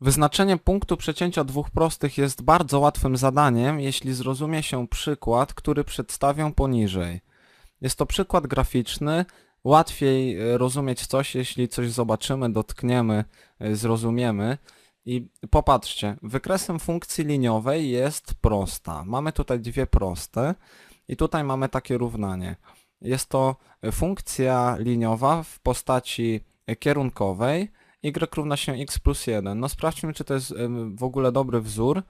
Wyznaczenie punktu przecięcia dwóch prostych jest bardzo łatwym zadaniem, jeśli zrozumie się przykład, który przedstawię poniżej. Jest to przykład graficzny, łatwiej e, rozumieć coś, jeśli coś zobaczymy, dotkniemy, e, zrozumiemy. I popatrzcie, wykresem funkcji liniowej jest prosta. Mamy tutaj dwie proste i tutaj mamy takie równanie. Jest to e, funkcja liniowa w postaci kierunkowej, y równa się x plus 1. No sprawdźmy, czy to jest w ogóle dobry wzór.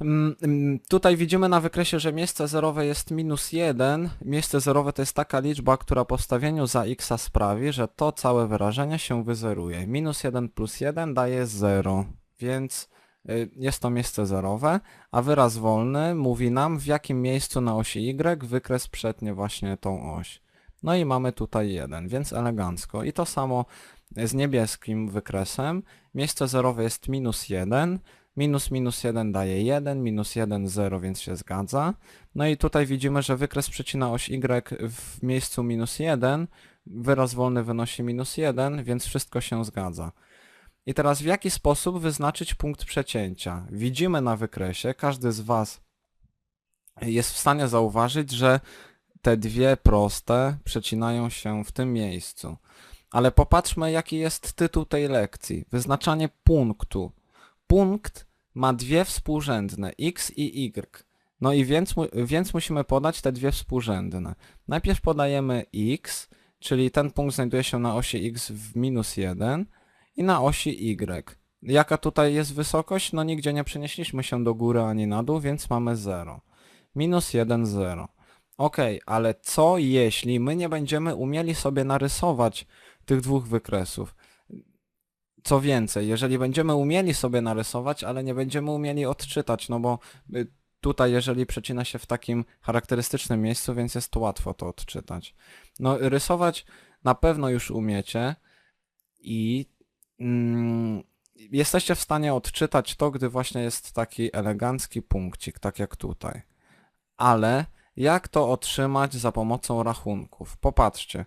Mm, mm, Tutaj widzimy na wykresie, że miejsce zerowe jest minus 1. Miejsce zerowe to jest taka liczba, która po wstawieniu za x sprawi, że to całe wyrażenie się wyzeruje. Minus 1 plus 1 daje 0, więc y, jest to miejsce zerowe, a wyraz wolny mówi nam w jakim miejscu na osi y wykres przetnie właśnie tą oś. No i mamy tutaj 1, więc elegancko. I to samo z niebieskim wykresem. Miejsce zerowe jest minus 1, minus minus 1 daje 1, minus 1 0, więc się zgadza. No i tutaj widzimy, że wykres przecina oś y w miejscu minus 1, wyraz wolny wynosi minus 1, więc wszystko się zgadza. I teraz w jaki sposób wyznaczyć punkt przecięcia? Widzimy na wykresie, każdy z Was jest w stanie zauważyć, że te dwie proste przecinają się w tym miejscu. Ale popatrzmy, jaki jest tytuł tej lekcji. Wyznaczanie punktu. Punkt ma dwie współrzędne, x i y. No i więc, więc musimy podać te dwie współrzędne. Najpierw podajemy x, czyli ten punkt znajduje się na osi x w minus 1 i na osi y. Jaka tutaj jest wysokość? No nigdzie nie przenieśliśmy się do góry ani na dół, więc mamy 0. Minus 1, 0. Ok, ale co jeśli my nie będziemy umieli sobie narysować tych dwóch wykresów? Co więcej, jeżeli będziemy umieli sobie narysować, ale nie będziemy umieli odczytać, no bo y, tutaj jeżeli przecina się w takim charakterystycznym miejscu, więc jest łatwo to odczytać. No rysować na pewno już umiecie i mm, jesteście w stanie odczytać to, gdy właśnie jest taki elegancki punkcik, tak jak tutaj. Ale jak to otrzymać za pomocą rachunków? Popatrzcie.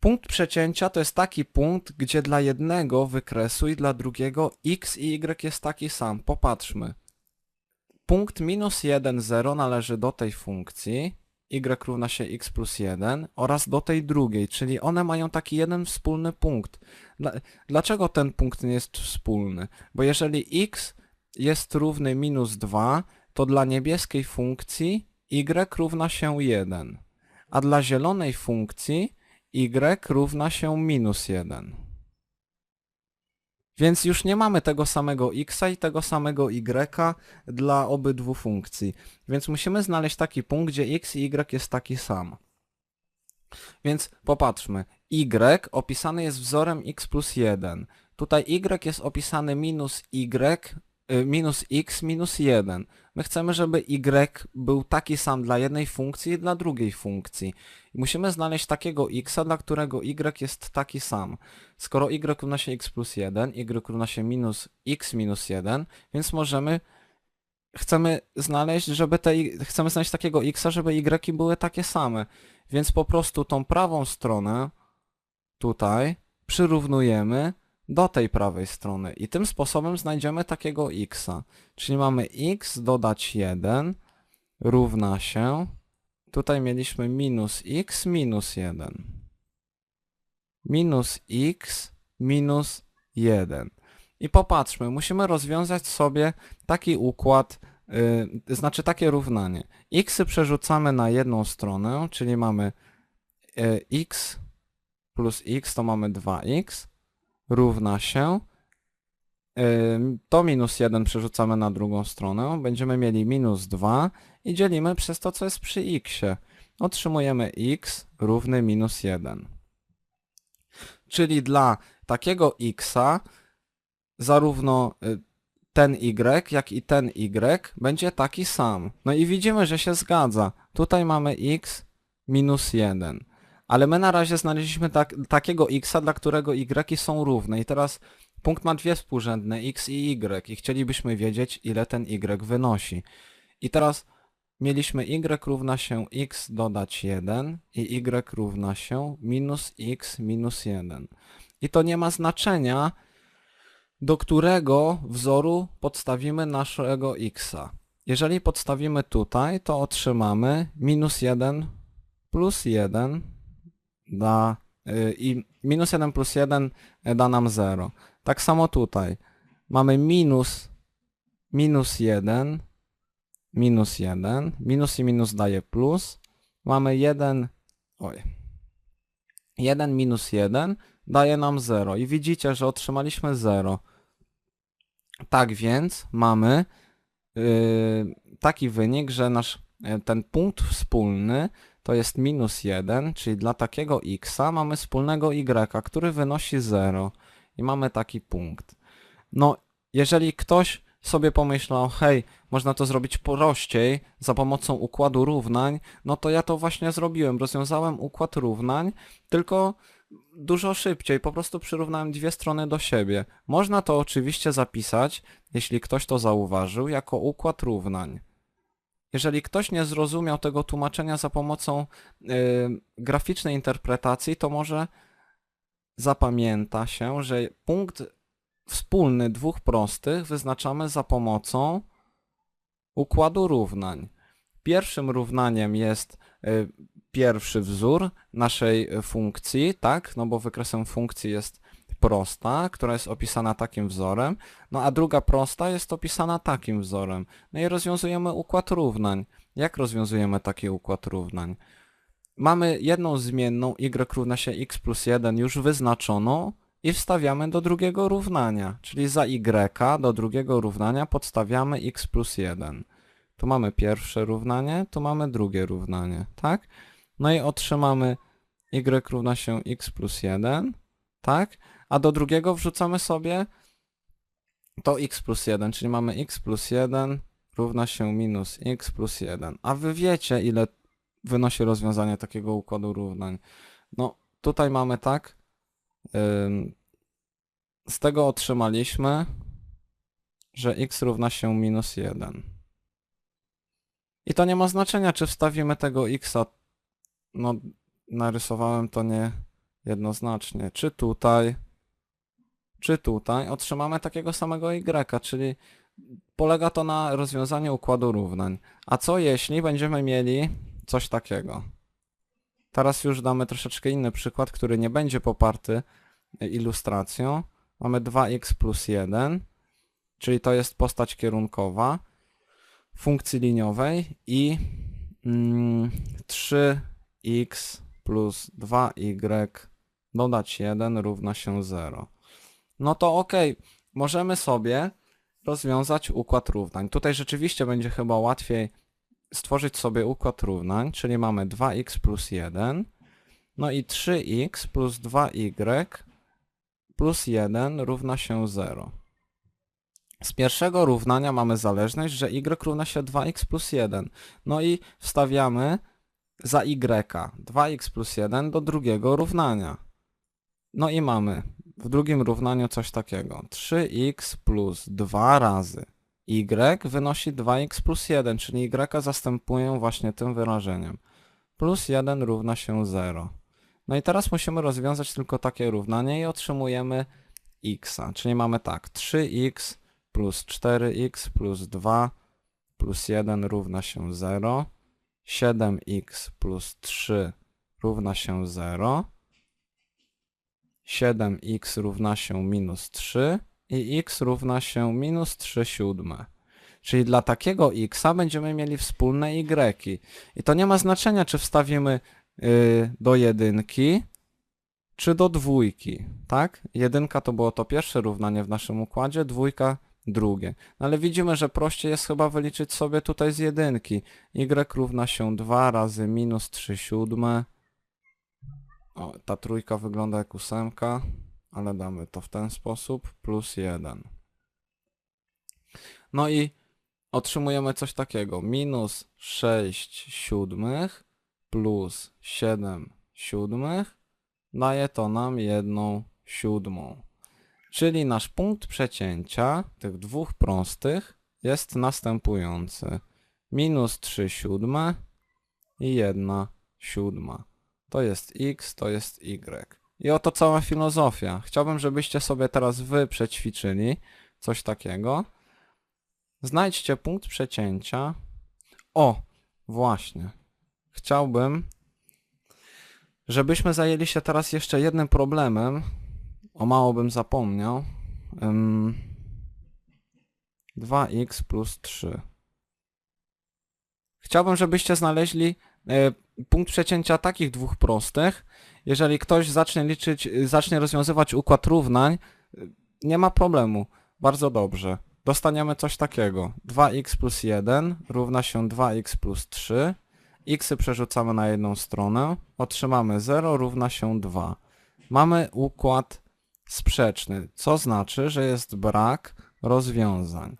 Punkt przecięcia to jest taki punkt, gdzie dla jednego wykresu i dla drugiego x i y jest taki sam. Popatrzmy. Punkt minus 1, 0 należy do tej funkcji, y równa się x plus 1 oraz do tej drugiej, czyli one mają taki jeden wspólny punkt. Dla, dlaczego ten punkt nie jest wspólny? Bo jeżeli x jest równy minus 2, to dla niebieskiej funkcji y równa się 1, a dla zielonej funkcji y równa się minus 1. Więc już nie mamy tego samego x i tego samego y dla obydwu funkcji. Więc musimy znaleźć taki punkt, gdzie x i y jest taki sam. Więc popatrzmy. y opisany jest wzorem x plus 1. Tutaj y jest opisany minus y, minus x minus 1. My chcemy, żeby y był taki sam dla jednej funkcji i dla drugiej funkcji. I musimy znaleźć takiego x, dla którego y jest taki sam. Skoro y równa się x plus 1, y równa się minus x minus 1, więc możemy chcemy znaleźć, żeby te, i- chcemy znaleźć takiego x, żeby y były takie same. Więc po prostu tą prawą stronę tutaj przyrównujemy do tej prawej strony i tym sposobem znajdziemy takiego xa. Czyli mamy x dodać 1 równa się, tutaj mieliśmy minus x minus 1. Minus x minus 1. I popatrzmy, musimy rozwiązać sobie taki układ, yy, znaczy takie równanie. x przerzucamy na jedną stronę, czyli mamy yy, x plus x to mamy 2x równa się to minus 1 przerzucamy na drugą stronę, będziemy mieli minus 2 i dzielimy przez to, co jest przy x. Otrzymujemy x równy minus 1. Czyli dla takiego xa zarówno y, ten y, jak i ten y będzie taki sam. No i widzimy, że się zgadza. Tutaj mamy x minus 1. Ale my na razie znaleźliśmy tak, takiego x, dla którego y są równe. I teraz punkt ma dwie współrzędne, x i y. I chcielibyśmy wiedzieć, ile ten y wynosi. I teraz mieliśmy y równa się x dodać 1 i y równa się minus x minus 1. I to nie ma znaczenia, do którego wzoru podstawimy naszego xa. Jeżeli podstawimy tutaj, to otrzymamy minus 1 plus 1 da, y, i minus 1 plus 1 da nam 0. Tak samo tutaj. Mamy minus, minus 1, minus 1, minus i minus daje plus. Mamy 1, oj, 1 minus 1 daje nam 0 i widzicie, że otrzymaliśmy 0. Tak więc mamy yy, taki wynik, że nasz yy, ten punkt wspólny to jest minus 1, czyli dla takiego x mamy wspólnego y, który wynosi 0 i mamy taki punkt. No, jeżeli ktoś sobie pomyślał, hej, można to zrobić prościej za pomocą układu równań, no to ja to właśnie zrobiłem. Rozwiązałem układ równań, tylko dużo szybciej, po prostu przyrównałem dwie strony do siebie. Można to oczywiście zapisać, jeśli ktoś to zauważył, jako układ równań. Jeżeli ktoś nie zrozumiał tego tłumaczenia za pomocą y, graficznej interpretacji, to może zapamięta się, że punkt wspólny dwóch prostych wyznaczamy za pomocą układu równań. Pierwszym równaniem jest y, pierwszy wzór naszej funkcji, tak? No bo wykresem funkcji jest prosta, która jest opisana takim wzorem, no a druga prosta jest opisana takim wzorem. No i rozwiązujemy układ równań. Jak rozwiązujemy taki układ równań? Mamy jedną zmienną y równa się x plus 1 już wyznaczoną i wstawiamy do drugiego równania, czyli za y do drugiego równania podstawiamy x plus 1. Tu mamy pierwsze równanie, tu mamy drugie równanie, tak? No i otrzymamy y równa się x plus 1, tak? A do drugiego wrzucamy sobie to x plus 1, czyli mamy x plus 1 równa się minus x plus 1. A wy wiecie, ile wynosi rozwiązanie takiego układu równań. No, tutaj mamy tak, z tego otrzymaliśmy, że x równa się minus 1. I to nie ma znaczenia, czy wstawimy tego xa, no narysowałem to nie jednoznacznie, czy tutaj, czy tutaj otrzymamy takiego samego y, czyli polega to na rozwiązaniu układu równań. A co jeśli będziemy mieli coś takiego? Teraz już damy troszeczkę inny przykład, który nie będzie poparty ilustracją. Mamy 2x plus 1, czyli to jest postać kierunkowa funkcji liniowej i mm, 3x plus 2y dodać 1 równa się 0. No to ok, możemy sobie rozwiązać układ równań. Tutaj rzeczywiście będzie chyba łatwiej stworzyć sobie układ równań, czyli mamy 2x plus 1, no i 3x plus 2y plus 1 równa się 0. Z pierwszego równania mamy zależność, że y równa się 2x plus 1. No i wstawiamy za y 2x plus 1 do drugiego równania. No i mamy w drugim równaniu coś takiego. 3x plus 2 razy y wynosi 2x plus 1, czyli y zastępuję właśnie tym wyrażeniem. Plus 1 równa się 0. No i teraz musimy rozwiązać tylko takie równanie i otrzymujemy x, czyli mamy tak, 3x plus 4x plus 2 plus 1 równa się 0, 7x plus 3 równa się 0, 7x równa się minus 3 i x równa się minus 3 siódme. Czyli dla takiego x będziemy mieli wspólne y. I to nie ma znaczenia, czy wstawimy yy, do jedynki, czy do dwójki, tak? Jedynka to było to pierwsze równanie w naszym układzie, dwójka drugie. No ale widzimy, że prościej jest chyba wyliczyć sobie tutaj z jedynki. y równa się 2 razy minus 3 siódme. O, ta trójka wygląda jak ósemka, ale damy to w ten sposób, plus 1. No i otrzymujemy coś takiego, minus 6 siódmych plus 7 siódmych daje to nam jedną siódmą. Czyli nasz punkt przecięcia tych dwóch prostych jest następujący. Minus 3 siódme i 1 siódma. To jest x, to jest y. I oto cała filozofia. Chciałbym, żebyście sobie teraz wy przećwiczyli coś takiego. Znajdźcie punkt przecięcia. O, właśnie. Chciałbym, żebyśmy zajęli się teraz jeszcze jednym problemem. O mało bym zapomniał. Ym, 2x plus 3. Chciałbym, żebyście znaleźli e, punkt przecięcia takich dwóch prostych. Jeżeli ktoś zacznie liczyć, zacznie rozwiązywać układ równań, nie ma problemu. Bardzo dobrze. Dostaniemy coś takiego. 2x plus 1 równa się 2x plus 3. xy przerzucamy na jedną stronę. Otrzymamy 0 równa się 2. Mamy układ sprzeczny, co znaczy, że jest brak rozwiązań.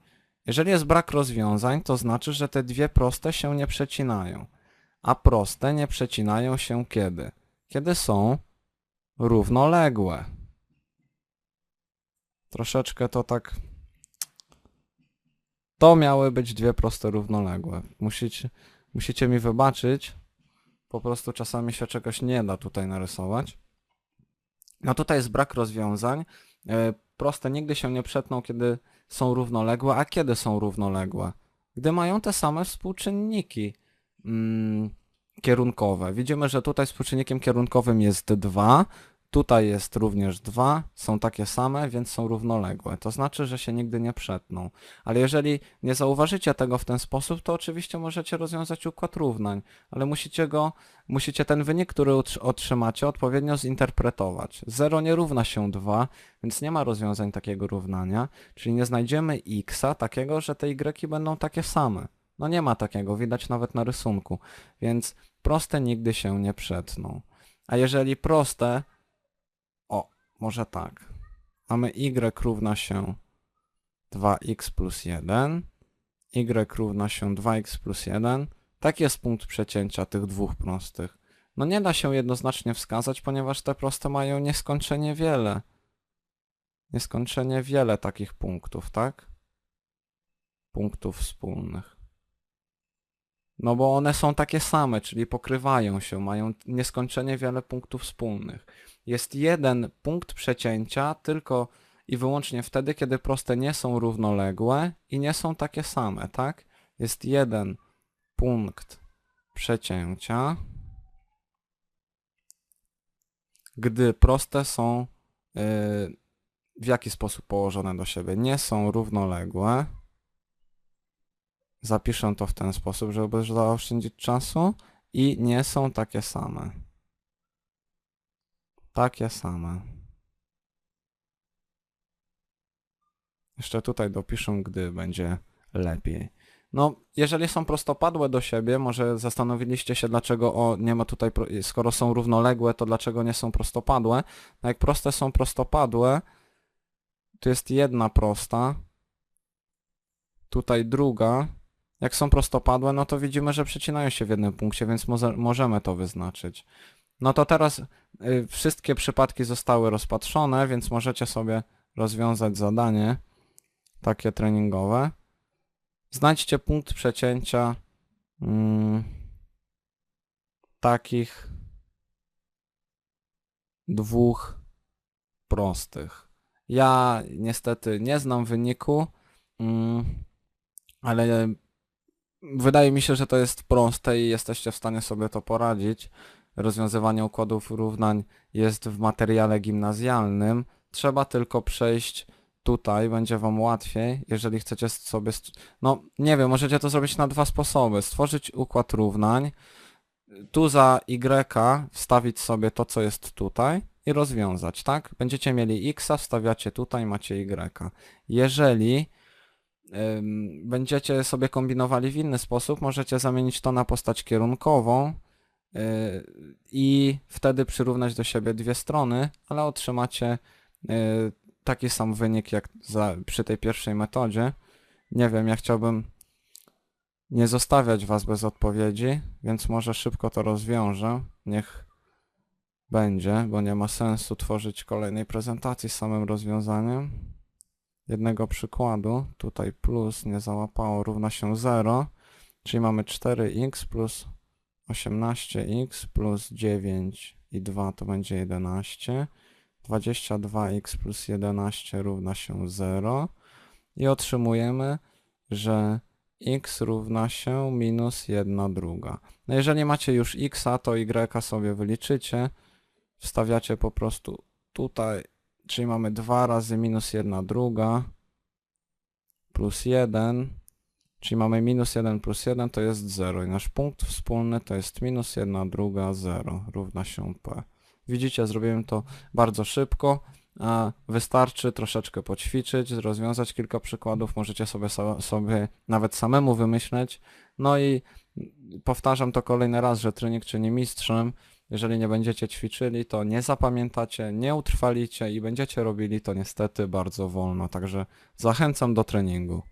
Jeżeli jest brak rozwiązań, to znaczy, że te dwie proste się nie przecinają. A proste nie przecinają się kiedy? Kiedy są równoległe. Troszeczkę to tak... To miały być dwie proste równoległe. Musicie, musicie mi wybaczyć. Po prostu czasami się czegoś nie da tutaj narysować. No tutaj jest brak rozwiązań. E, Proste nigdy się nie przetną, kiedy są równoległe. A kiedy są równoległe? Gdy mają te same współczynniki mm, kierunkowe. Widzimy, że tutaj współczynnikiem kierunkowym jest 2, tutaj jest również 2, są takie same, więc są równoległe. To znaczy, że się nigdy nie przetną. Ale jeżeli nie zauważycie tego w ten sposób, to oczywiście możecie rozwiązać układ równań, ale musicie go, musicie ten wynik, który otrzymacie, odpowiednio zinterpretować. 0 nie równa się 2, więc nie ma rozwiązań takiego równania, czyli nie znajdziemy xa takiego, że te y będą takie same. No nie ma takiego, widać nawet na rysunku. Więc proste nigdy się nie przetną. A jeżeli proste, o, może tak. Mamy y równa się 2x plus 1, y równa się 2x plus 1. Tak jest punkt przecięcia tych dwóch prostych. No nie da się jednoznacznie wskazać, ponieważ te proste mają nieskończenie wiele. Nieskończenie wiele takich punktów, tak? Punktów wspólnych. No bo one są takie same, czyli pokrywają się, mają nieskończenie wiele punktów wspólnych. Jest jeden punkt przecięcia tylko i wyłącznie wtedy, kiedy proste nie są równoległe i nie są takie same, tak? Jest jeden punkt przecięcia, gdy proste są yy, w jaki sposób położone do siebie? Nie są równoległe. Zapiszę to w ten sposób, żeby zaoszczędzić czasu. I nie są takie same. Takie same. Jeszcze tutaj dopiszę, gdy będzie lepiej. No, jeżeli są prostopadłe do siebie, może zastanowiliście się, dlaczego o, nie ma tutaj, skoro są równoległe, to dlaczego nie są prostopadłe? No jak proste są prostopadłe, tu jest jedna prosta, tutaj druga. Jak są prostopadłe, no to widzimy, że przecinają się w jednym punkcie, więc możemy to wyznaczyć. No to teraz y, wszystkie przypadki zostały rozpatrzone, więc możecie sobie rozwiązać zadanie takie treningowe. Znajdźcie punkt przecięcia mm, takich dwóch prostych. Ja niestety nie znam wyniku, mm, ale wydaje mi się, że to jest proste i jesteście w stanie sobie to poradzić. Rozwiązywanie układów równań jest w materiale gimnazjalnym. Trzeba tylko przejść tutaj, będzie wam łatwiej, jeżeli chcecie sobie... No, nie wiem, możecie to zrobić na dwa sposoby. Stworzyć układ równań, tu za y wstawić sobie to, co jest tutaj i rozwiązać, tak? Będziecie mieli x, wstawiacie tutaj, macie y. Jeżeli będziecie sobie kombinowali w inny sposób, możecie zamienić to na postać kierunkową yy, i wtedy przyrównać do siebie dwie strony, ale otrzymacie yy, taki sam wynik jak za, przy tej pierwszej metodzie. Nie wiem, ja chciałbym nie zostawiać was bez odpowiedzi, więc może szybko to rozwiążę. Niech będzie, bo nie ma sensu tworzyć kolejnej prezentacji z samym rozwiązaniem. Jednego przykładu, tutaj plus nie załapało, równa się 0, czyli mamy 4x plus 18x plus 9 i 2 to będzie 11. 22x plus 11 równa się 0. I otrzymujemy, że x równa się minus 1 druga. No jeżeli macie już x, to y sobie wyliczycie. Wstawiacie po prostu tutaj, czyli mamy 2 razy minus 1 druga plus 1, czyli mamy minus 1 plus 1 to jest 0 i nasz punkt wspólny to jest minus 1 druga 0 równa się p. Widzicie, zrobiłem to bardzo szybko. a Wystarczy troszeczkę poćwiczyć, rozwiązać kilka przykładów, możecie sobie, so- sobie nawet samemu wymyśleć. No i powtarzam to kolejny raz, że trening czyni mistrzem. Jeżeli nie będziecie ćwiczyli, to nie zapamiętacie, nie utrwalicie i będziecie robili to niestety bardzo wolno. Także zachęcam do treningu.